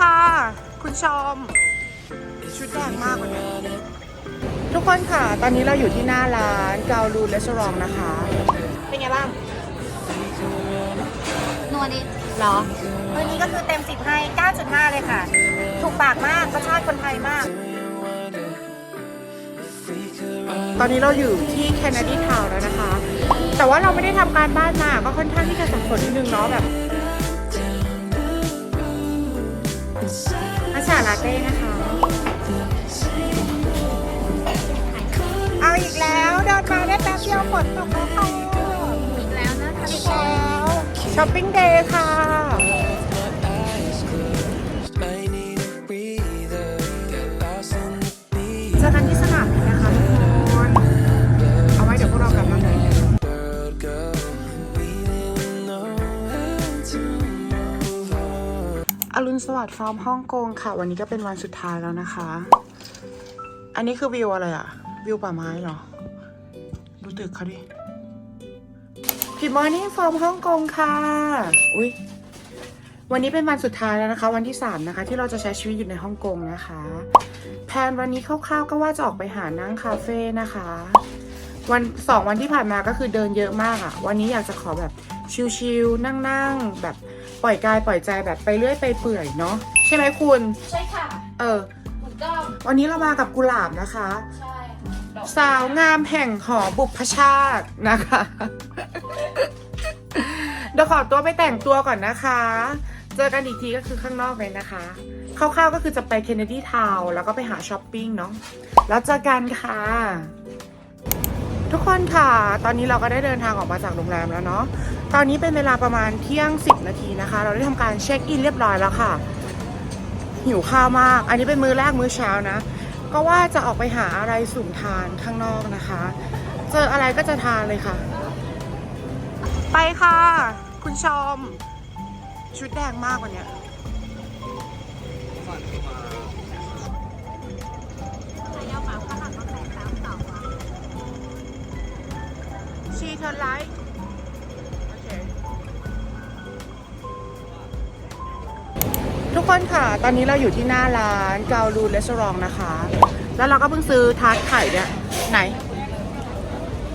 ค่ะ คุณชม ชุดแดงมากวันนี้ ทุกคนค่ะ ตอนนี้เราอยู่ที่หน้าร้านเกาลูนเลสรองนะคะ เป็นไงบ้างนัวดิเหรอวันนี้ก็คือเต็ม10ให้ 9.5 เลยค่ะ ถูกปากมากรสชาติคนไทยมาก ตอนนี้เราอยู่ที่แคนาดีทาวน์แล้วนะคะ แต่ว่าเราไม่ได้ทำการบ้านมา ก็ค่อนข้างที่จะสับสนนิดนึงเนาะแบบ อาชาลาเต้นะคะ เอาอีกแล้วเดินมาได้แป๊บเดียวฝนตกแล้วค่ะอีกแล้วนะคะอีกแล้วช้อปปิ้งเดย์ค่ะ ณสวัสดิ์ฟรอมฮ่องกงค่ะ วันนี้ก็เป็นวันสุดท้ายแล้วนะคะ อันนี้คือวิวอะไรอะวิวป่าไม้เหรอ ดูตึกเขาดิ Good morning from ฮ่องกงค่ะ อุ้ยวันนี้เป็นวันสุดท้ายแล้วนะคะ วันที่ 3 นะคะ ที่เราจะใช้ชีวิตอยู่ในฮ่องกงนะคะ แพลนวันนี้คร่าวๆก็ว่าจะออกไปหานั่งคาเฟ่นะคะ วันสองวันที่ผ่านมาก็คือเดินเยอะมากอะวันนี้อยากจะขอแบบชิลๆนั่งๆแบบ ปล่อยกายปล่อยใจแบบไปเรื่อยไปเปื่อยเนาะใช่ไหมคุณ ใช่ค่ะเออ ถูกต้องวันนี้เรามากับกุหลาบนะคะ ใช่สาวงามแห่งหอบุพชาตินะคะ เดี๋ยวขอตัวไปแต่งตัวก่อนนะคะ เจอกันอีกทีก็คือข้างนอกเลยนะคะ คร่าวๆก็คือจะไปเคนเนดีทาวน์แล้วก็ไปหาช้อปปิ้งเนาะ แล้วเจอกันค่ะ ทุกคนค่ะ ตอนนี้เราก็ได้เดินทางออกมาจากโรงแรมแล้วเนาะ ตอนนี้เป็นเวลาประมาณเที่ยง 10 นาทีนะคะ เราได้ทำการเช็คอินเรียบร้อยแล้วค่ะ หิวข้าวมาก อันนี้เป็นมื้อแรกมื้อเช้านะ ก็ว่าจะออกไปหาอะไรสุ่มทานข้างนอกนะคะ เจออะไรก็จะทานเลยค่ะ ไปค่ะ คุณชม ชุดแดงมากวันเนี้ยชีเทอร์ไลท์ คนค่ะ ตอนนี้เราอยู่ที่หน้าร้านเกาลูนเลสรองนะคะ แล้วเราก็เพิ่งซื้อทาร์ตไข่เนี่ยไหน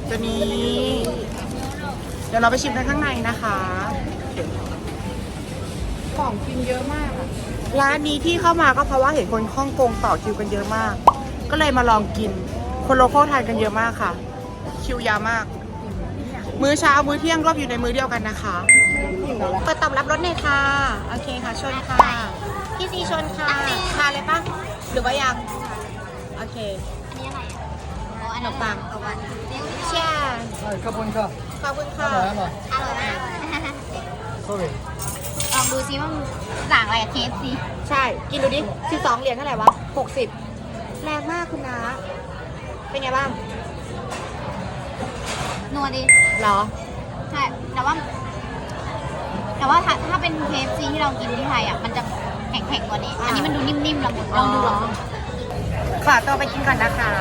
ตัวนี้ เดี๋ยวเราไปชิมกันข้างในนะคะ ของกินเยอะมากอะร้านนี้ที่เข้ามาก็เพราะว่าเห็นคนฮ่องกงต่อคิวกันเยอะมาก ก็เลยมาลองกิน คนโลโก้ทานกันเยอะมากค่ะ คิวยาวมาก มื้อเช้ามื้อเที่ยงรวบอยู่ในมื้อเดียวกันนะคะเปิดตอบรับรถหน่อยค่ะ โอเคค่ะชนค่ะ พี่ซีชนค่ะทานเลยปะหรือว่ายัง โอเคอันนี้อะไรอะอ๋ออันขนมปังเอาวันเชียร์ขอบคุณครับขอบคุณค่ะอร่อยอร่อย อร่อยมาก sorry ลองดูซิว่ามันต่างอะไรกับเคฟซีใช่ กินดูดิสิบสองเหรียญเท่าไหร่วะหกสิบแรงมากคุณนะเป็นไงบ้างนัวดิเหรอ ใช่แต่ว่า แต่ว่าถ้าถ้าเป็นเคฟซีที่เรากินที่ไทยอะ มันจะ แข็งๆกว่านี้ อันนี้มันดูนิ่มๆละมุนลองดูลองดูขอตัวไปกินก่อนนะคะ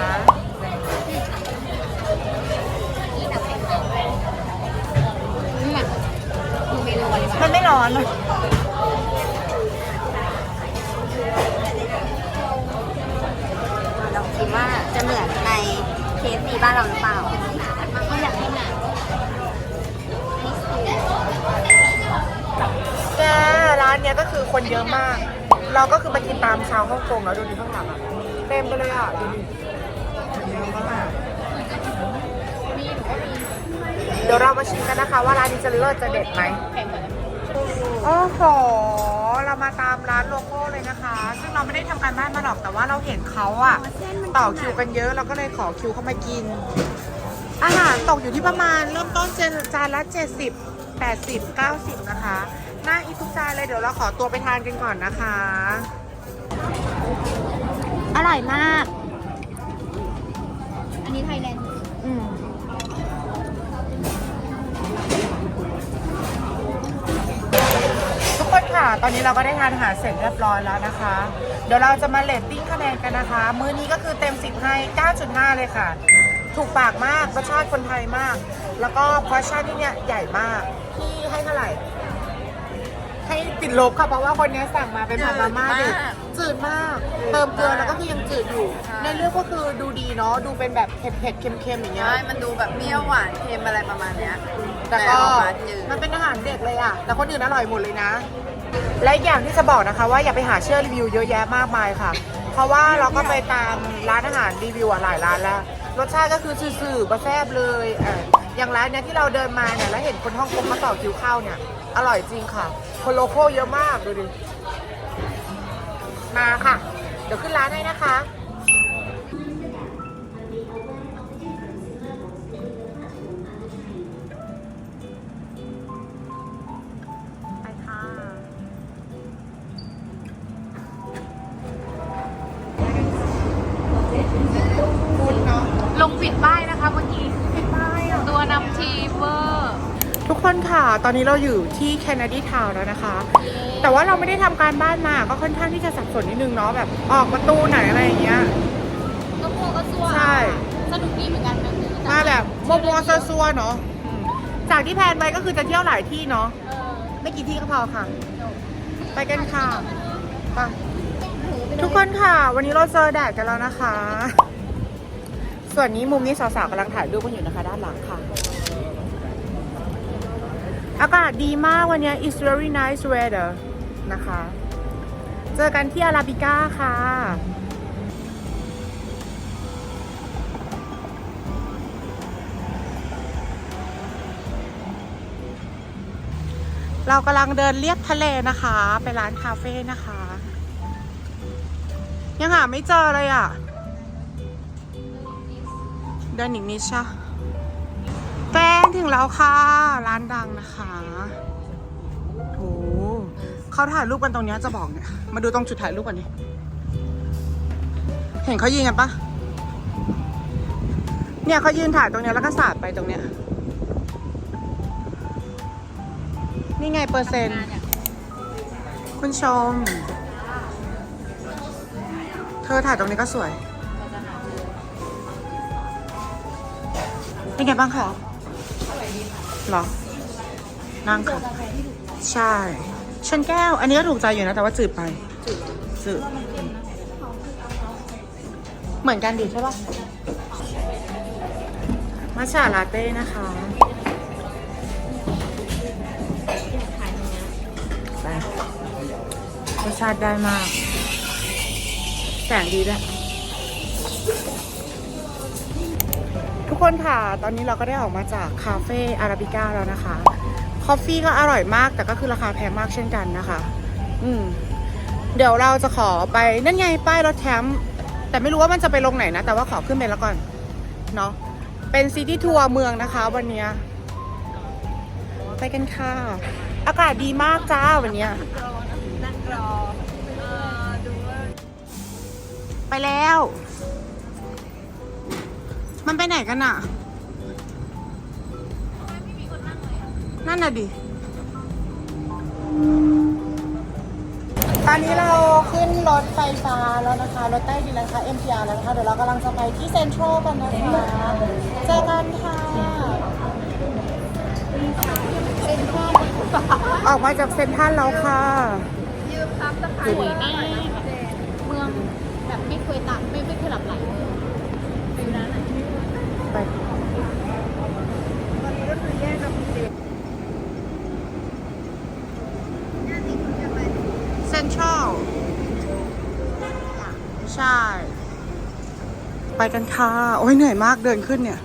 นี่แบบแข็งนี่แบบดูเมนูอะไรมันไม่ร้อนลองคิดว่าจะเหมือนในเคฟซีบ้านเราหรือเปล่า นี้ยก็คือคนเยอะมาก เราก็คือมากินตามชาวฮ่องกงแล้วดูดิข้างหลังอะเต็มไปเลยอะดูดิเยอะมากเดี๋ยวเรามาชิมกันนะคะ ว่าร้านนี้จะเลิศจะเด็ดไหมโอ้โห เรามาตามร้านโลโก้เลยนะคะ ซึ่งเราไม่ได้ทำการบ้านมาหรอก แต่ว่าเราเห็นเขาอะต่อคิวกันเยอะเราก็เลยขอคิวเข้ามากิน อาหารตกอยู่ที่ประมาณเริ่มต้นจานจานละ 70 80 90 นะคะ น่าอีกทุกจานเลยเดี๋ยวเราขอตัวไปทานกันก่อนนะคะ อร่อยมาก อันนี้ไทยแลนด์อืมทุกคนค่ะ ตอนนี้เราก็ได้ทานอาหารเสร็จเรียบร้อยแล้วนะคะ เดี๋ยวเราจะมาเลตติ้งคะแนนกันนะคะ มื้อนี้ก็คือเต็ม 10 ให้ 9.5 เลยค่ะ ถูกปากมากรสชาติคนไทยมาก แล้วก็พอร์ชั่นที่เนี่ยใหญ่มากพี่ให้เท่าไหร่ ให้ติดลบค่ะเพราะว่าคนนี้สั่งมาเป็นผัดมาม่าเด็กจืดมาก เติมเกลือแล้วก็คือยังจืดอยู่ในเรื่องก็คือดูดีเนาะดูเป็นแบบเผ็ดๆเค็มๆอย่างเงี้ยใช่มันดูแบบเปรี้ยวหวานเค็มอะไรประมาณเนี้ยแต่ก็ออกมาจืดมันเป็นอาหารเด็กเลยอะแต่คนอื่นอร่อยหมดเลยนะ และอีกอย่างที่จะบอกนะคะ ว่าอย่าไปหาเชื่อรีวิวเยอะแยะมากมายค่ะ เพราะว่าเราก็ไปตามร้านอาหารรีวิวอะหลายร้านแล้ว รสชาติก็คือสื่อๆบะแซบเลยเออ อย่างร้านเนี้ยที่เราเดินมาเนี่ยแล้วเห็นคนฮ่องกงมาต่อคิวเข้าเนี่ย อร่อยจริงค่ะ คนโลโก้เยอะมากดูดิ มาค่ะ เดี๋ยวขึ้นร้านให้นะคะ ไปค่ะ คุณเนาะ ลงผิดป้ายนะคะเมื่อกี้ วนำทีมเวอร์ทุกคนค่ะ ตอนนี้เราอยู่ที่แคนาดีทาวน์แล้วนะคะ แต่ว่าเราไม่ได้ทำการบ้านมา ก็ค่อนข้างที่จะสับสนนิดนึงเนาะแบบออกประตูไหนอะไรอย่างเงี้ย ก็มัวก็ซัวใช่ สนุกดีเหมือนกันแบบนี้มาแบบมัวๆซัวๆเนาะอืมจากที่แพลนไว้ก็คือจะเที่ยวหลายที่เนาะ เออไม่กี่ที่ก็พอค่ะ ไปกันค่ะ ไป ทุกคนค่ะ วันนี้เราเจอแดดกันแล้วนะคะ ส่วนนี้มุมนี้สาวๆกำลังถ่ายรูปกันอยู่นะคะ ด้านหลังค่ะ อากาศดีมากวันนี้ it's very nice weather นะคะ เจอกันที่อาราบิก้าค่ะเรากำลังเดินเลียบทะเลนะคะ ไปร้านคาเฟ่นะคะ ยังหาไม่เจอเลยอะ เดินอีกนิดใช่แฟนถึงแล้วค่ะ ร้านดังนะคะโหเขาถ่ายรูปกันตรงนี้จะบอกเนี่ย มาดูตรงจุดถ่ายรูปกันดิเห็นเขายืนกันปะเนี่ยเขายืนถ่ายตรงนี้แล้วก็สาดไปตรงเนี้ย นี่ไงเปอร์เซ็นต์ คุณชม เธอถ่ายตรงนี้ก็สวย เป็นไงบ้างคะเหรอ นั่งค่ะ ใช่ชนแก้ว อันนี้ก็ถูกใจอยู่นะ แต่ว่าจืดไป จืด เหมือนกันดิใช่ปะมัชฉาลาเต้นะคะไปรสชาติได้มาก แสงดีด้วย ทุก คนค่ะ ตอนนี้เราก็ได้ออกมาจากคาเฟ่อาราบิก้าแล้วนะคะคอฟฟี่ก็อร่อยมากแต่ก็คือราคาแพงมากเช่นกันนะคะ อืม เดี๋ยวเราจะขอไปนั่นไงป้ายรถแคมป์แต่ไม่รู้ว่ามันจะไปลงไหนนะ แต่ว่าขอขึ้นไปแล้วก่อน เนาะเป็นซิตี้ทัวร์เมืองนะคะ วันนี้ไปกันค่ะ อากาศดีมากจ้าวันนี้นั่งรอ ไปแล้ว มันไปไหนกันอะนั่นน่ะดิ ตอนนี้เราขึ้นรถไฟฟ้าแล้วนะคะ รถใต้ดินแล้วนะคะ MTR แล้วนะคะ เดี๋ยวเรากำลังจะไปที่เซ็นทรัลกันนะคะเจอกันค่ะ ออกมาจากเซ็นทรัลแล้วค่ะ ยืมพับตะไคร้สวยมากเมืองแบบไม่เคยตัดไม่ไม่เคยหลับไหลเลยฟิลนั้นอะ ไป ตอนนี้ก็คือแยกกับเด็ก เซ็ นทรัลใช่ ไปกันค่ะ โอ้ยเหนื่อยมากเดินขึ้นเนี่ย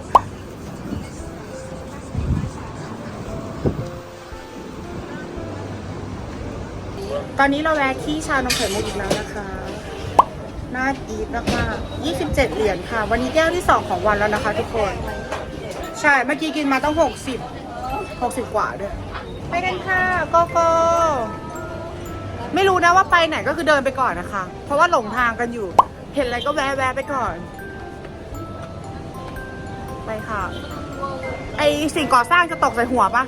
ตอนนี้เราแวะที่ชานมไข่มุกอีกแล้วนะคะน่ากีดมากๆ27 เหรียญค่ะ วันนี้แก้วที่ 2 ของวันแล้วนะคะทุกคน ใช่ เมื่อกี้กินมาต้อง 60 60 กว่าด้วย ไปกันค่ะ โกโก้ รู้นะว่าไปไหนก็คือเดินไปก่อนนะคะ เพราะว่าหลงทางกันอยู่ เห็นอะไรก็แวะแวะไปก่อน ไปค่ะ ไอสิ่งก่อสร้างจะตกใส่หัวปะ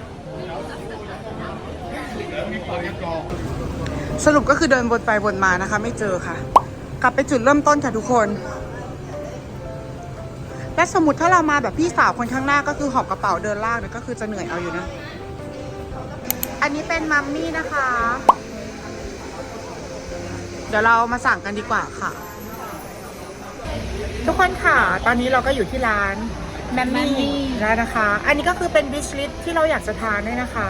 สรุปก็คือเดินวนไปวนมานะคะ ไม่เจอค่ะ กลับไปจุดเริ่มต้นค่ะทุกคน และสมมติถ้าเรามาแบบพี่สาวคนข้างหน้าก็คือหอบกระเป๋าเดินลากเนี่ยก็คือจะเหนื่อยเอาอยู่นะ อันนี้เป็นมัมมี่นะคะ เดี๋ยวเรามาสั่งกันดีกว่าค่ะ ทุกคนค่ะ ตอนนี้เราก็อยู่ที่ร้านแมมมี่แล้วนะคะ อันนี้ก็คือเป็นบิชลิตที่เราอยากจะทานด้วยนะคะ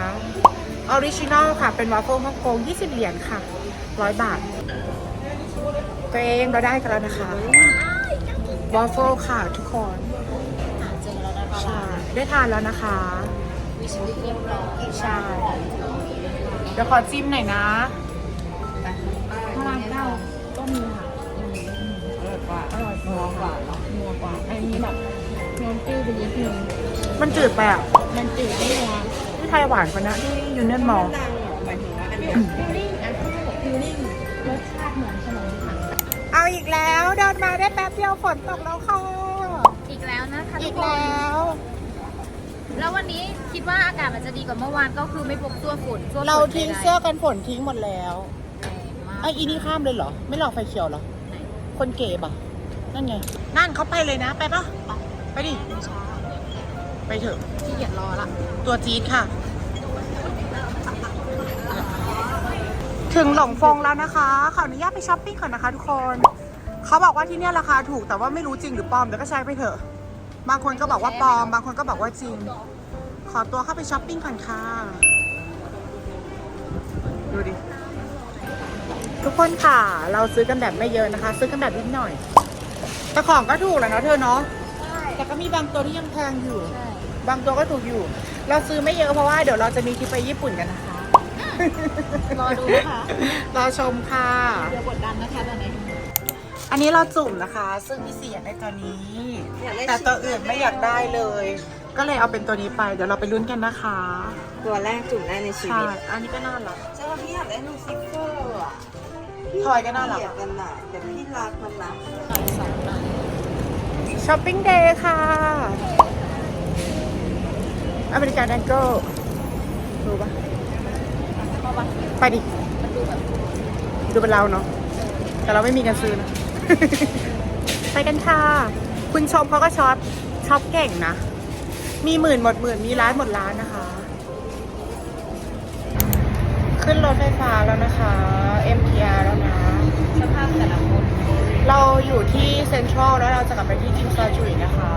ออริจินอลค่ะ เป็นวาฟเฟิลฮ่องกง 20 เหรียญค่ะร้อยบาท ตัวเองเราได้กันแล้วนะคะวาฟเฟิลค่ะทุกคนเจอแล้วนะคะใช่ได้ทานแล้วนะคะวิชลิตเรียบร้อยใช่เดี๋ยวขอจิ้มหน่อยนะ นัวกว่าอันนี้แบบน้ำตื้อไปนิดนึงมันจืดไปอะมันจืดไม่นัวที่ไทยหวานกว่านะที่ยูเนียนมอลฟิลลิ่งอะเขาบอกฟิลลิ่งรสชาติเหมือนขนมถังเอาอีกแล้วเดินมาได้แป๊บเดียวฝนตกแล้วค่ะอีกแล้วนะคะอีทุกกคนแล้ว แล้ววันนี้คิดว่าอากาศมันจะดีกว่าเมื่อวานก็คือไม่พกตัวฝุ่นตัวฝุ่นเราทิ้งใดๆเสื้อกันฝนทิ้งหมดแล้วแรงมากไอ้อีนี่ข้ามเลยเหรอ ไม่รอไฟเขียวเหรอ คนเก๋ปะ นั่นไงนั่นเขาไปเลยนะ ไปปะไปดิ ไปเถอะขี้เกียจรอละ ตัวจี๊ดค่ะ ถึงหลงฟงแล้วนะคะ ขออนุญาตไปช้อปปิ้งก่อนนะคะทุกคน เขาบอกว่าที่เนี่ยราคาถูกแต่ว่าไม่รู้จริงหรือปลอมเดี๋ยวก็ใช้ไปเถอะ บางคนก็บอกว่าปลอม บางคนก็บอกว่าจริง ขอตัวเข้าไปช้อปปิ้งก่อนค่ะ ดูดิทุกคนค่ะ เราซื้อกันแบบไม่เยอะนะคะ ซื้อกันแบบนิดหน่อย แต่ของก็ถูกแหล้วเนาะเธอเนาะแต่ก็มีบางตัวที่ยังแพงอยู่ ใช่บางตัวก็ถูกอยู่ เราซื้อไม่เยอะเพราะว่าเดี๋ยวเราจะมีทริปไปญี่ปุ่นกันนะคะ รอดูนะคะรอชมค่ะ เดี๋ยวกดดันนะคะตอนนี้ อันนี้เราจุ่มนะคะ ซึ่งพี่เสียในตัวนี้แต่ตัวอื่นไม่อยากได้เลย ก็เลยเอาเป็นตัวนี้ไป เดี๋ยวเราไปลุ้นกันนะคะตัวแรกจุ่มได้ในชีใช่วิตอันนี้ก็น่ารัก ใช่ว่าพี่อยากได้ลูซิเฟอร์อะ ทอยก็น่ารักเกลียดกันน่ะแต่พี่รักมันนะช้อปปิ้งเดย์ค่ะอเมริกันแองเกิลรู้ปะไปดิ ดูเป็นเราเนาะแต่เราไม่มีกันซื้อนะ ไปกันค่ะ คุณชมเขาก็ช็อปช็อปเก่งนะ มีหมื่นหมดหมื่นมีร้านหมดร้านนะคะ ขึ้นรถไฟฟ้าแล้วนะคะ MTR แล้วนะ สภาพแต่ละคน เราอยู่ที่เซ็นทรัลแล้วเราจะกลับไปที่จิมซาจุยนะคะ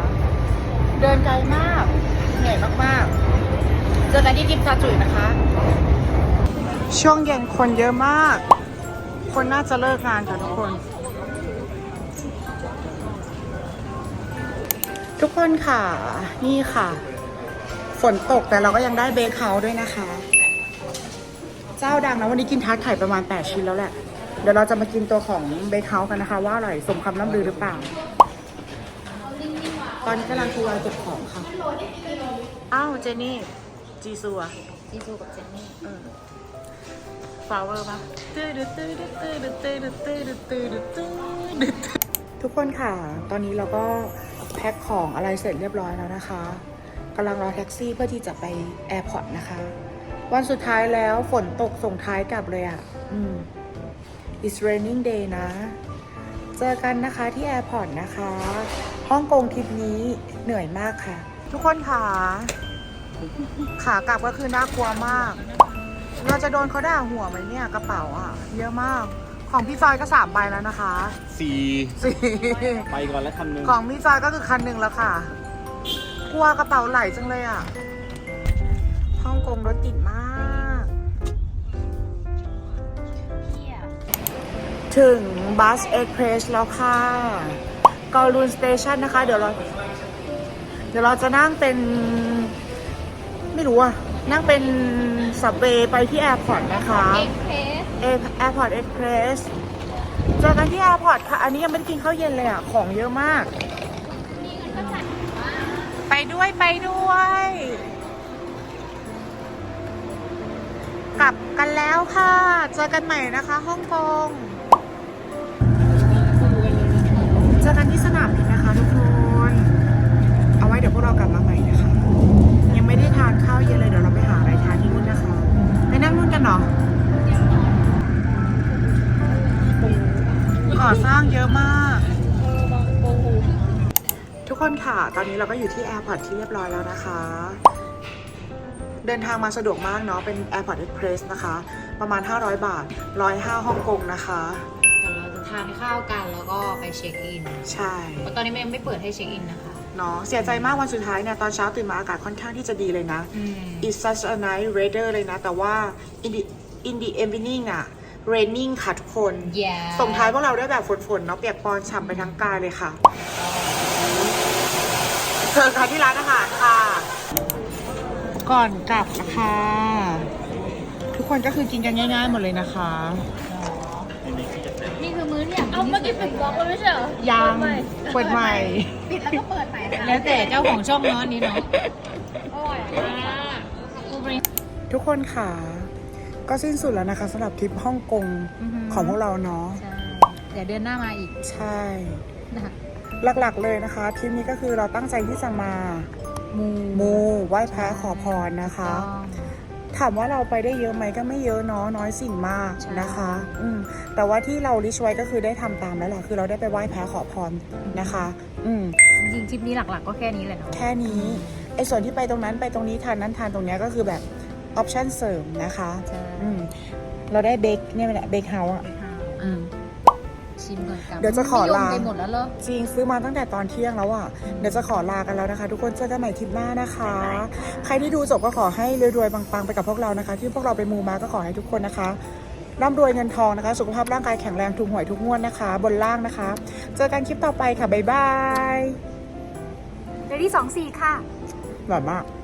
เดินไกลมาก เหนื่อยมากๆ เจอกันที่จิมซาจุยนะคะ ช่วงเย็นคนเยอะมาก คนน่าจะเลิกงานค่ะทุกคน ทุกคนค่ะ นี่ค่ะ ฝนตกแต่เราก็ยังได้เบคเฮาส์ด้วยนะคะ เจ้าดังนะวันนี้กินทาร์ตไข่ประมาณ 8 ชิ้นแล้วแหละ เดี๋ยวเราจะมากินตัวของเบคเฮาส์กันนะคะ ว่าอร่อยสมคำล่ำลือหรือเปล่า ตอนนี้กำลังทยอยเก็บของค่ะ อ้าวเจนี่ จีซัวจีซูกับเจนนี่เออฟลาวเวอร์ปะทุกคนค่ะ ตอนนี้เราก็แพ็คของอะไรเสร็จเรียบร้อยแล้วนะคะกำลังรอแท็กซี่เพื่อที่จะไปแอร์พอร์ตนะคะ วันสุดท้ายแล้วฝนตกส่งท้ายกลับเลยอะ อืม it's raining day นะ เจอกันนะคะที่แอร์พอร์ตนะคะ ฮ่องกงทริปนี้เหนื่อยมากค่ะ ทุกคนค่ะขากลับก็คือน่ากลัวมาก เราจะโดนเขาด่าหัวไหมเนี่ยกระเป๋าอะ เยอะมาก ของพี่จอยก็สามใบแล้วนะคะสี่สี่ไปก่อนแล้วคันหนึงของพี่จอยก็คือคันหนึ่งแล้วค่ะ กลัวกระเป๋าไหลจังเลยอะ ฮ่องกงรถติดมากเที่ยถึงบัสเอ็กเพรสแล้วค่ะกอลูนสเตชันนะคะ เดี๋ยวเรา เดี๋ยวเราจะนั่งเป็น ไม่รู้อะนั่งเป็นสับเวย์ไปที่แอร์พอร์ตนะคะเอ็กเพรสแอร์พอร์ตเอ็กเพรสเจอกันที่แอร์พอร์ตค่ะ อันนี้ยังไม่ได้กินข้าวเย็นเลยอะของเยอะมาก ไปด้วยไปด้วย กลับกันแล้วค่ะ เจอกันใหม่นะคะฮ่องกง เจอกันที่สนามบินนะคะ ทุกคน เอาไว้เดี๋ยวพวกเรากลับมาใหม่นะคะ ยังไม่ได้ทานข้าวเย็นเลยเดี๋ยวเราไปหาอะไรทานที่นู่นนะคะ ไปนั่งนู่นกันเนาะก่อสร้างเยอะมาก ทุกคนค่ะ ตอนนี้เราก็อยู่ที่แอร์พอร์ตที่เรียบร้อยแล้วนะคะ เดินทางมาสะดวกมากเนาะ เป็น Airport Express นะคะ ประมาณ 500 บาท 105ฮ่องกงนะคะ เดี๋ยวเราจะทานข้าวกันแล้วก็ไปเช็คอินใช่เพราะตอนนี้มันยังไม่เปิดให้เช็คอินนะคะ เนาะ เสียใจมากวันสุดท้ายเนี่ย ตอนเช้าตื่นมาอากาศค่อนข้างที่จะดีเลยนะ อืม It's such a nice weather เลยนะ แต่ว่า in the in the evening อะ raining ค่ะทุกคน yeah ส่งท้ายพวกเราด้วยแบบฝนๆเนาะเปียกปอนฉ่ำไปทั้งกายเลยค่ะ เจอกันที่ร้านอาหารค่ะ ก่อนกลับนะคะทุกคนก็คือกินกันง่าย ๆ หมดเลยนะคะ นี่คือมื้อที่อยากกินเอาเมื่อกี้ปิดบล็อกแล้วไม่ใช่เหรอยังเปิดใหม่ ปิดแล้วก็เปิดใหม่ค่ะแล้วแต่เจ้าของช่องเนาะอันนี้เนาะอร่อยมากทุกคนค่ะ ก็สิ้นสุดแล้วนะคะสำหรับทริปฮ่องกงของพวกเราเนาะใช่เดี๋ยวเดือนหน้ามาอีกใช่ นะคะหลักๆเลยนะคะทริปนี้ก็คือเราตั้งใจที่จะมา มูมูไหว้พระขอพรนะคะ ถามว่าเราไปได้เยอะไหมก็ไม่เยอะเนาะน้อยสิ่งมากนะคะ อืมแต่ว่าที่เราลิชไว้ก็คือได้ทำตามแล้วแหละคือเราได้ไปไหว้พระขอพรนะคะ อืมจริงๆทริปนี้หลักๆ ก็แค่นี้แหละเนาะแค่นี้ไอ้ส่วนที่ไปตรงนั้นไปตรงนี้ทานนั้นทานตรงเนี้ยก็คือแบบออปชั่นเสริมนะคะใช่อืมเราได้เบคเนี่ยแหละเบคเฮาส์อะอืม ชิมก่อนกันเดี๋ยวจะขอลานิยมไปหมดแล้วเหรอ จริงซื้อมาตั้งแต่ตอนเที่ยงแล้วอะ เดี๋ยวจะขอลากันแล้วนะคะ ทุกคนเจอกันใหม่ทริปหน้านะคะ ใครที่ดูจบก็ขอให้รวยๆปังๆไปกับพวกเรานะคะ ที่พวกเราไปมูมาก็ขอให้ทุกคนนะคะร่ำรวยเงินทองนะคะ สุขภาพร่างกายแข็งแรงถูกหวยทุกงวดนะคะ บนล่างนะคะ เจอกันคลิปต่อไปค่ะบ๊ายบายเดลี่สองสี่ค่ะ หล่อมากบ